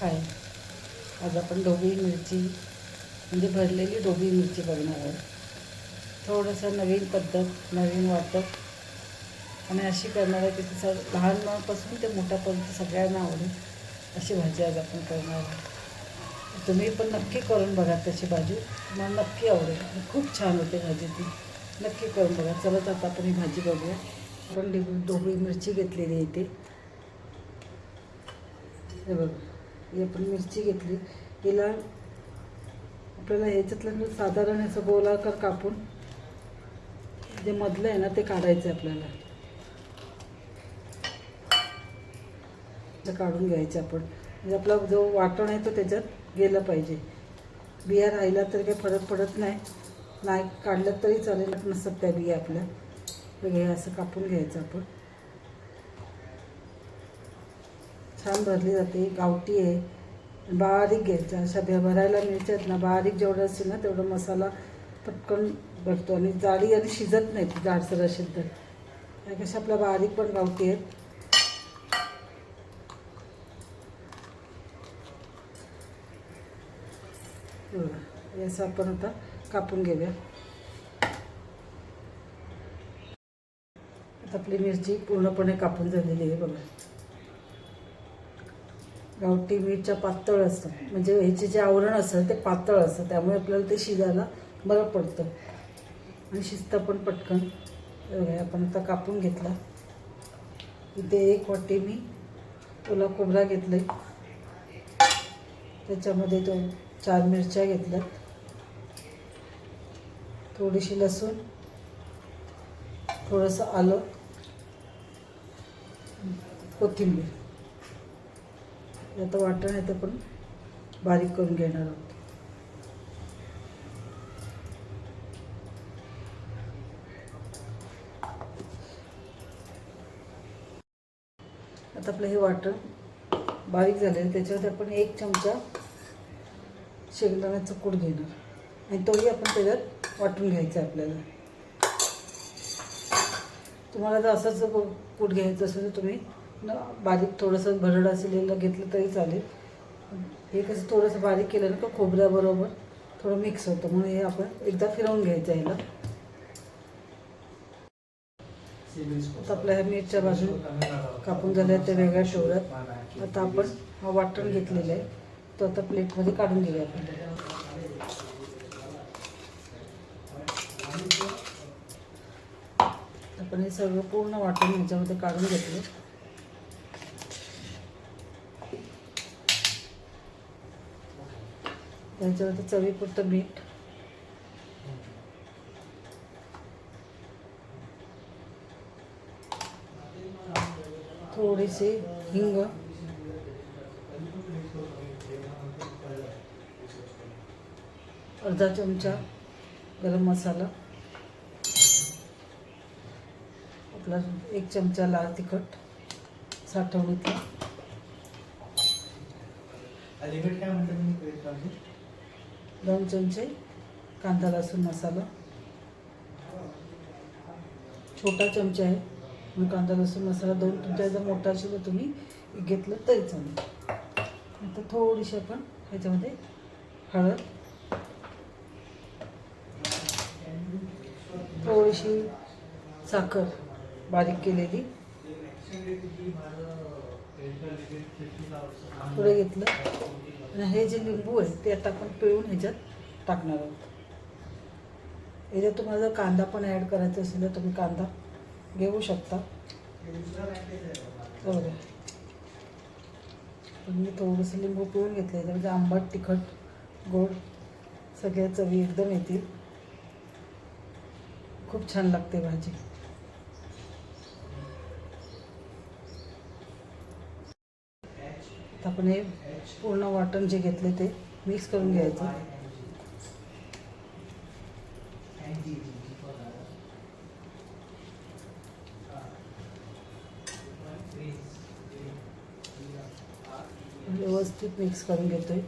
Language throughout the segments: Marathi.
हाय आज आपण डोबी मिरची म्हणजे भरलेली डोबी मिरची बघणार आहोत. थोडंसं नवीन पद्धत नवीन वाटप. आणि अशी करणार आहे की तिचा लहान मुळापासून ते मोठ्यापर्यंत सगळ्यांना आवडेल अशी भाजी आज आपण करणार आहोत. तुम्ही पण नक्की करून बघा तशी भाजी. तुम्हाला नक्की आवडेल. खूप छान होते भाजी ती. नक्की करून बघा. चला तर आता आपण ही भाजी बघूया. आपण डोबळी मिरची घेतलेली आहे इथे. हे बघा. ही आपण मिरची घेतली. तिला आपल्याला ह्याच्यातलं साधारण असं गोलाकार कापून जे मधलं आहे ना ते काढायचं आहे आपल्याला. ते काढून घ्यायचं आपण. म्हणजे आपला जो वाटण आहे तो त्याच्यात गेला पाहिजे. बिया राहिला तर काही फरक पडत नाही. नाही काढलं तरी चालेल नसतात त्या बिया आपल्या. हे असं कापून घ्यायचं आपण. छान भरली जाते गावठी आहे बारीक घ्यायचं. अशा भरायला मिरच्या आहेत ना बारीक जेवढं असेल ना तेवढा मसाला पटकन भरतो आणि जाडी आणि शिजत नाही ती जाडसर असेल तर. कशा आपल्या बारीक पण गावठी आहेत. याचं असं आपण आता कापून घेऊया. आता आपली मिरची पूर्णपणे कापून झालेली आहे बघा. गावठी मिरच्या पातळ असतं. म्हणजे ह्याचे जे आवरण असतं ते पातळ असतं. त्यामुळे आपल्याला ते शिजायला बरं पडतं. आणि शिजतं पण पटकन. आपण आता कापून घेतला. इथे एक वाटी मी ओला कोबरा घेतलं त्याच्यामध्ये तो चार मिरच्या घेतल्यात. थोडीशी लसूण थोडंसं आलं. कोथिंबीर. आता वाटण आहे ते पण बारीक करून घेणार आहोत. आता आपलं हे वाटण बारीक झालेलं आहे त्याच्यामध्ये आपण एक चमचा शेंगदाण्याचा कूट घेणार. आणि तोही आपण त्याच्यात वाटून घ्यायचा आहे आपल्याला. तुम्हाला जर असंच कूट घ्यायचं असेल तर तुम्ही बारीक थोडंसं भरड असलेलं घेतलं तरी चालेल. हे कसं थोडंसं बारीक केलं ना का खोबऱ्याबरोबर थोडं मिक्स होतं. म्हणून हे आपण एकदा फिरवून घ्यायचं आहे याला. आता आपल्या ह्या मिरच्या बाजून कापून झाल्या त्या वेगळ्या ठेवल्यात आता आपण हा वाटण घेतलेला आहे. तो आता प्लेटमध्ये काढून घेऊया आपण. आपण हे सगळं पूर्ण वाटण ह्याच्यामध्ये काढून घेतलं त्याच्यावरती चवीपुरतं मीठ. थोडीशी हिंग. अर्धा चमचा गरम मसाला. आपला एक चमचा लाल तिखट साठवणीतला लिमिट काय म्हणतात तुम्ही? क्रेडिट दोन चमचे कांदा लसूण मसाला. छोटा चमचा आहे. मग कांदा लसूण मसाला दोन तुमच्या जर मोठा असेल तर तुम्ही घेतलं तरी चालेल. आता थोडीशी आपण ह्याच्यामध्ये हळद. थोडीशी साखर बारीक केलेली. थोडं घेतलं. आणि हे जे लिंबू आहे ते आता आपण पिळून ह्याच्यात टाकणार आहोत. याच्यात तुम्हाला जर कांदा पण ॲड करायचा असेल तर तुम्ही कांदा घेऊ शकता. हो बरोबर मी थोडंसं लिंबू पिळून घेतलं त्याच्यामध्ये आंबट तिखट गोड सगळ्या चवी एकदम येतील. खूप छान लागते भाजी. आता आपण हे पूर्ण वाटण जे घेतले ते मिक्स करून घ्यायचं. व्यवस्थित मिक्स करून घेतोय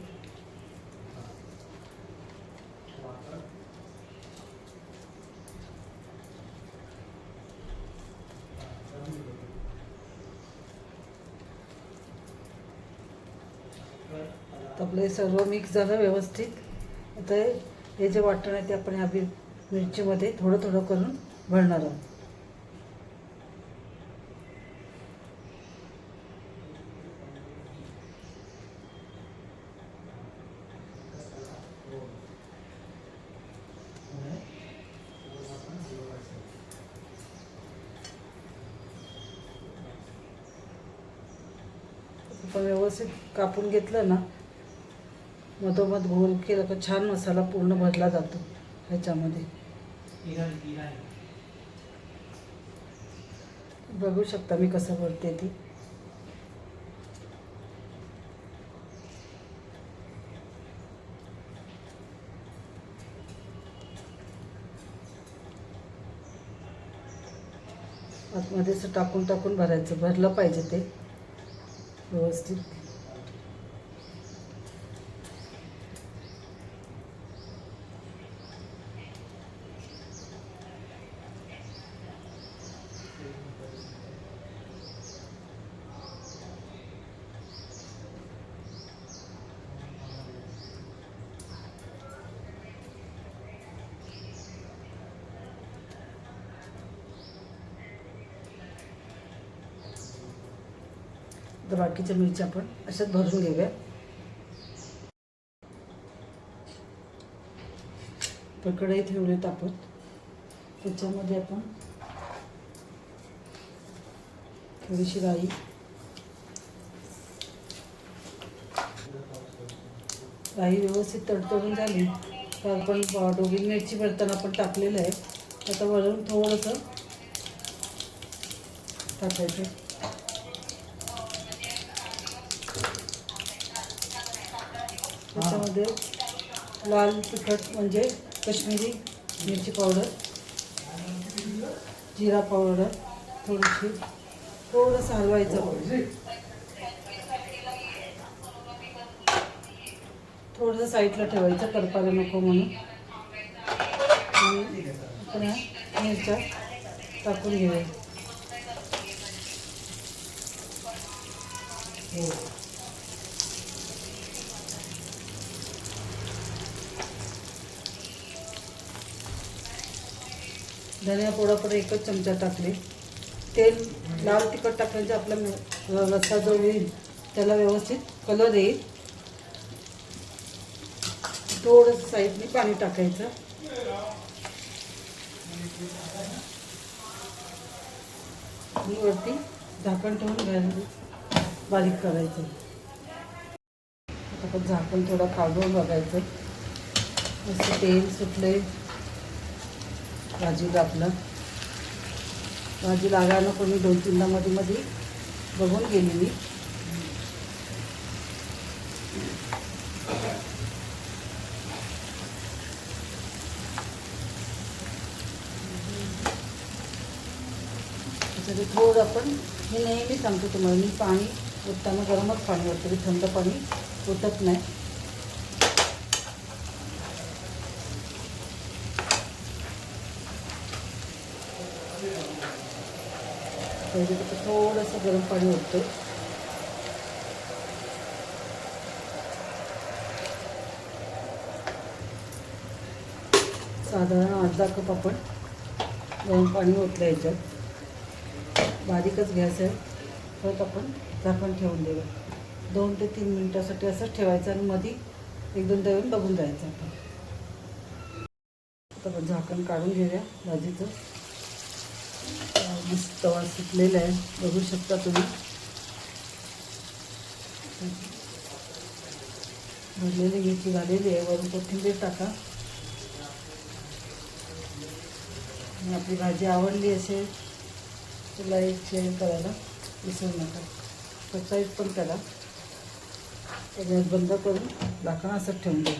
तर आपलं हे सर्व मिक्स झालं व्यवस्थित. आता हे- जे वाटण आहे ते आपण ह्या बी मिरचीमध्ये थोडं थोडं करून भरणार आहोत. आपण व्यवस्थित कापून घेतलं ना मधोमध गोल केलं का छान मसाला पूर्ण भरला जातो ह्याच्यामध्ये. बघू शकता मी कसं भरते ती. आतमध्ये असं टाकून टाकून भरायचं. भरलं पाहिजे ते व्यवस्थित. तर बाकीच्या मिरच्या आपण अशाच भरून घेऊया. तर कढई ठेवले तापत त्याच्यामध्ये आपण थोडीशी राई. राई व्यवस्थित तडतडून झाली. तर आपण डोगी मिरची भरताना आपण टाकलेलं आहे. आता वरून थोडंसं टाकायचं. त्याच्यामध्ये लाल तिखट म्हणजे कश्मीरी मिरची पावडर जिरा पावडर थोडीशी थोडंसं हलवायचं. थोडंसं साईडला ठेवायचं करपायला नको म्हणून. आणि आपण मिरच्या टाकून घेऊया. धनिया पोडा पण एकच चमचा टाकले. तेल लाल तिखट टाकण्याचा आपला रस्सा जो येईल त्याला व्यवस्थित कलर येईल. थोडंसं साईडने पाणी टाकायचं. वरती झाकण ठेवून बारीक करायचं. आता झाकण थोडं काढून बघायचं. मस्त तेल सुटले भाजी कापलं भाजी लागायला नको मी दोन तीनदा मध्ये मध्ये बघून गेली मी थोडं आपण हे नेहमी सांगतो तुम्हाला मी पाणी ओतताना गरमच पाणी वाटतं थंड पाणी ओतत नाही. त्याच्यात थोडंसं गरम पाणी होतं साधारण अर्धा कप आपण गरम पाणी ओतलं याच्यात. बारीकच घ्यायचं आहे. परत आपण झाकण ठेवून देऊया. दोन ते तीन मिनिटासाठी असंच ठेवायचं आणि मध्ये एक दोन येऊन बघून जायचं आपण. आता आपण झाकण काढून घेऊया भाजीचं. मस्त तवा सुटलेला आहे. बघू शकता तुम्ही. भरलेली घेतली झालेली आहे. वरून कोथिंबीर टाका. आणि आपली भाजी आवडली असेल तर लाईक शेअर करायला विसरू नका. सबस्क्राईब पण करा. त्याच्यात बंद करून झाकण ठेवून द्या